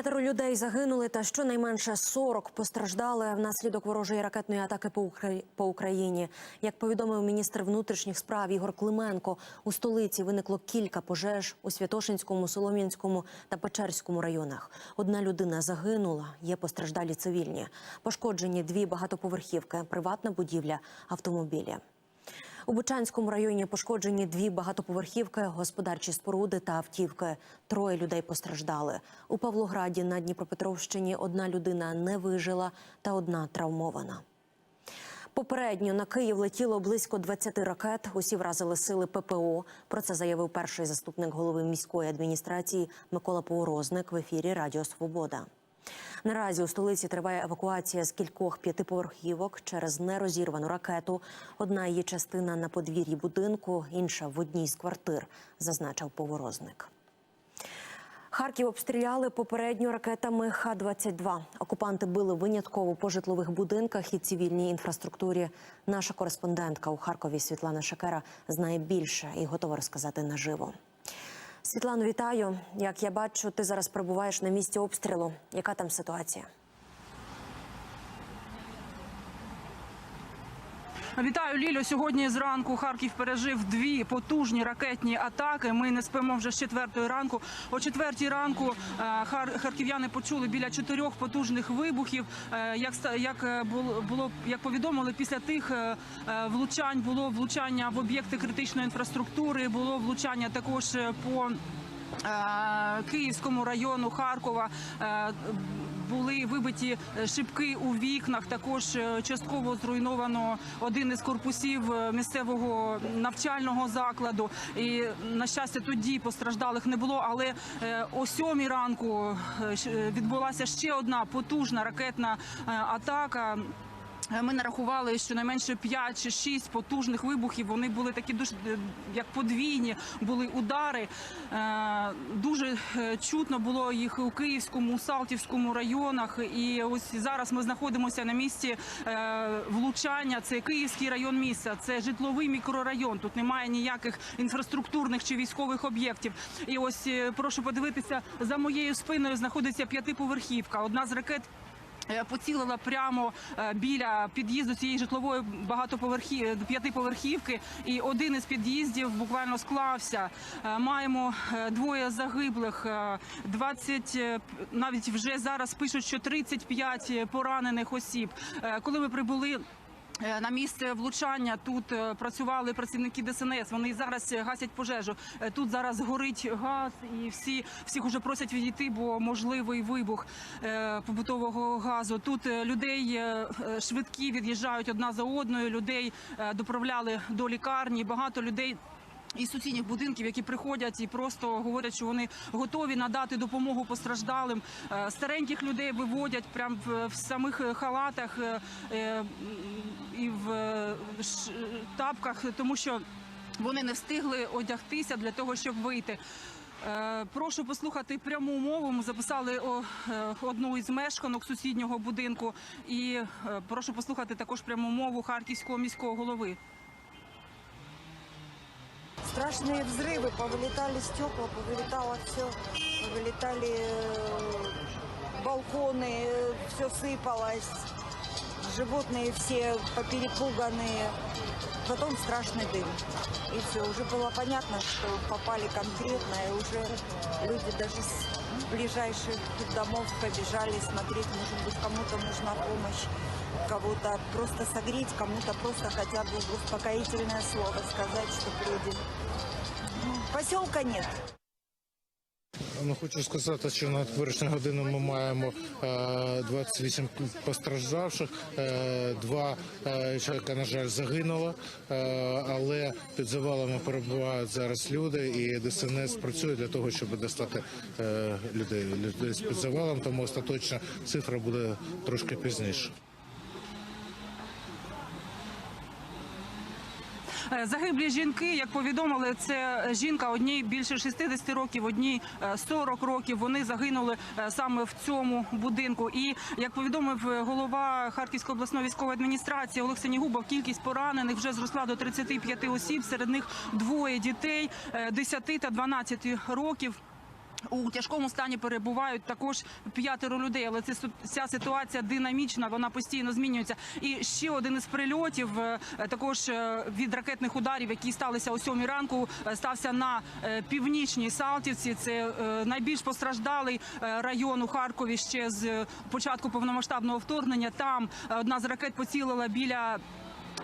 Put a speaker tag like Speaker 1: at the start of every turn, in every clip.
Speaker 1: П'ятеро людей загинули, та щонайменше 40 постраждали внаслідок ворожої ракетної атаки по Україні. Як повідомив міністр внутрішніх справ Ігор Клименко, у столиці виникло кілька пожеж у Святошинському, Солом'янському та Печерському районах. Одна людина загинула, є постраждалі цивільні. Пошкоджені дві багатоповерхівки, приватна будівля, автомобілі. У Бучанському районі пошкоджені дві багатоповерхівки, господарчі споруди та автівки. Троє людей постраждали. У Павлограді на Дніпропетровщині одна людина не вижила та одна травмована. Попередньо на Київ летіло близько 20 ракет. Усі вразили сили ППО. Про це заявив перший заступник голови міської адміністрації Микола Поворозник в ефірі Радіо Свобода. Наразі у столиці триває евакуація з кількох п'ятиповерхівок через нерозірвану ракету. Одна її частина на подвір'ї будинку, інша в одній з квартир, зазначив поворозник. Харків обстріляли попередньо ракетами Х-22. Окупанти били винятково по житлових будинках і цивільній інфраструктурі. Наша кореспондентка у Харкові Світлана Шакера знає більше і готова розказати наживо. Світлано, вітаю. Як я бачу, ти зараз перебуваєш на місці обстрілу. Яка там ситуація?
Speaker 2: Вітаю, Лілю. Сьогодні зранку Харків пережив дві потужні ракетні атаки. Ми не спимо вже з четвертої ранку. О четвертій ранку е, хар- харків'яни почули біля чотирьох потужних вибухів. Е, Як як е, було- як повідомили, після тих влучань було влучання в об'єкти критичної інфраструктури, було влучання також по Київському району Харкова. Були вибиті е, шибки у вікнах. Також е, частково зруйновано один із корпусів е, місцевого навчального закладу. І на щастя, тоді постраждалих не було. Але о сьомій ранку відбулася ще одна потужна ракетна атака. Е, Ми нарахували щонайменше 5 чи 6 потужних вибухів. Вони були такі дуже е, як подвійні були удари. Е, Дуже чутно було їх у Київському, у Салтівському районах. І ось зараз ми знаходимося на місці влучання. Це Київський район міста, це житловий мікрорайон. Тут немає ніяких інфраструктурних чи військових об'єктів. І ось прошу подивитися за моєю спиною. Знаходиться п'ятиповерхівка. Одна з ракет. Е, Поцілила прямо е, біля під'їзду цієї житлової багатоповерхі е, п'ятиповерхівки, і один із під'їздів буквально склався. Маємо двоє загиблих, е, 20, е, навіть вже зараз пишуть, що 35 поранених осіб. Коли ми прибули. Е, На місце влучання тут е, працювали працівники ДСНС. Вони зараз гасять пожежу. Е, Тут зараз горить газ, і всі всіх уже просять відійти, бо можливий вибух побутового газу. Тут людей швидкі від'їжджають одна за одною. Людей доправляли до лікарні. Багато людей. Із сусідніх будинків, які приходять і просто говорять, що вони готові надати допомогу постраждалим. Е, Стареньких людей виводять прямо в, самих е, халатах е, і в тапках, тому що вони не встигли одягтися для того, щоб вийти. Прошу послухати пряму мову. Ми записали одну із мешканок сусіднього будинку, і прошу послухати також пряму мову харківського міського голови.
Speaker 3: Страшные взрывы, повылетали стекла, повылетало все, повылетали э, балконы, все сыпалось, животные все поперепуганные. Потом страшный дым. И все, уже было понятно, что попали конкретно, и уже люди даже с ближайших домов побежали смотреть, может быть, кому-то нужна помощь, кого-то просто согреть, кому-то просто хотя бы успокоительное слово сказать, чтобы люди... Поселка нет.
Speaker 4: Ну, хочу сказати, що на теперішню годину ми маємо е, 28 постраждавших, е, два е, чоловіка, на жаль, загинуло, е, але під завалами перебувають зараз люди, і ДСНС працює для того, щоб достати е, людей, людей з під завалом, тому остаточна цифра буде трошки пізніше.
Speaker 2: Загиблі жінки, як повідомили, це жінка одній більше 60 років, одній е, 40 років. Вони загинули е, саме в цьому будинку. І як повідомив е, голова Харківської обласної військової адміністрації Олег Сенігубов, кількість поранених вже зросла до 35 осіб. Серед них двоє дітей е, 10 та 12 років. У тяжкому стані перебувають також п'ятеро людей, але це ця ситуація динамічна, вона постійно змінюється. І ще один із прильотів, е, також е, від ракетних ударів, які сталися о сьомій ранку, е, стався на північній Салтівці. Це найбільш постраждалий район у Харкові ще з початку повномасштабного вторгнення. Там одна з ракет поцілила біля.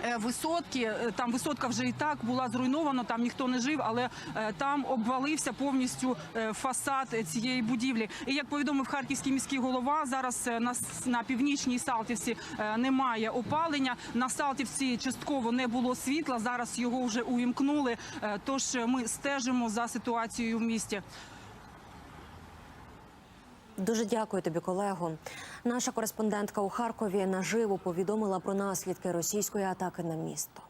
Speaker 2: Е, Висотки Е, там висотка вже і так була зруйнована. Там ніхто не жив, але е, там обвалився повністю фасад цієї будівлі. І як повідомив харківський міський голова, зараз на, на північній Салтівці немає опалення. На Салтівці частково не було світла. Зараз його вже увімкнули. Тож ми стежимо за ситуацією в місті.
Speaker 1: Дуже дякую тобі, колего. Наша кореспондентка у Харкові наживо повідомила про наслідки російської атаки на місто.